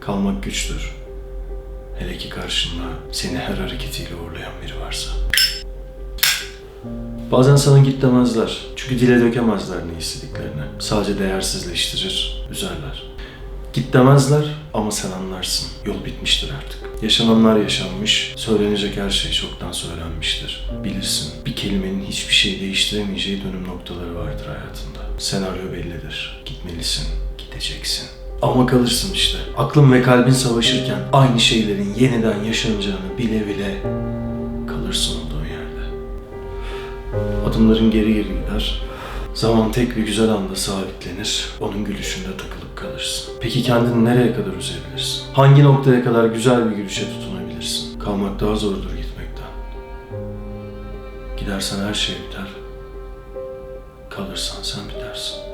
Kalmak güçtür. Hele ki karşında seni her hareketiyle uğurlayan biri varsa. Bazen sana git demezler. Çünkü dile dökemezler ne istediklerini. Sadece değersizleştirir, üzerler. Git demezler ama sen anlarsın. Yol bitmiştir artık. Yaşananlar yaşanmış, söylenecek her şey çoktan söylenmiştir. Bilirsin, bir kelimenin hiçbir şey değiştiremeyeceği dönüm noktaları vardır hayatında. Senaryo bellidir. Gitmelisin, gideceksin. Ama kalırsın işte. Aklın ve kalbin savaşırken aynı şeylerin yeniden yaşanacağını bile bile kalırsın olduğun yerde. Adımların geri geri gider. Zaman tek bir güzel anda sabitlenir. Onun gülüşünde takılıp kalırsın. Peki kendini nereye kadar üzebilirsin? Hangi noktaya kadar güzel bir gülüşe tutunabilirsin? Kalmak daha zordur gitmekten. Gidersen her şey biter. Kalırsan sen bitersin.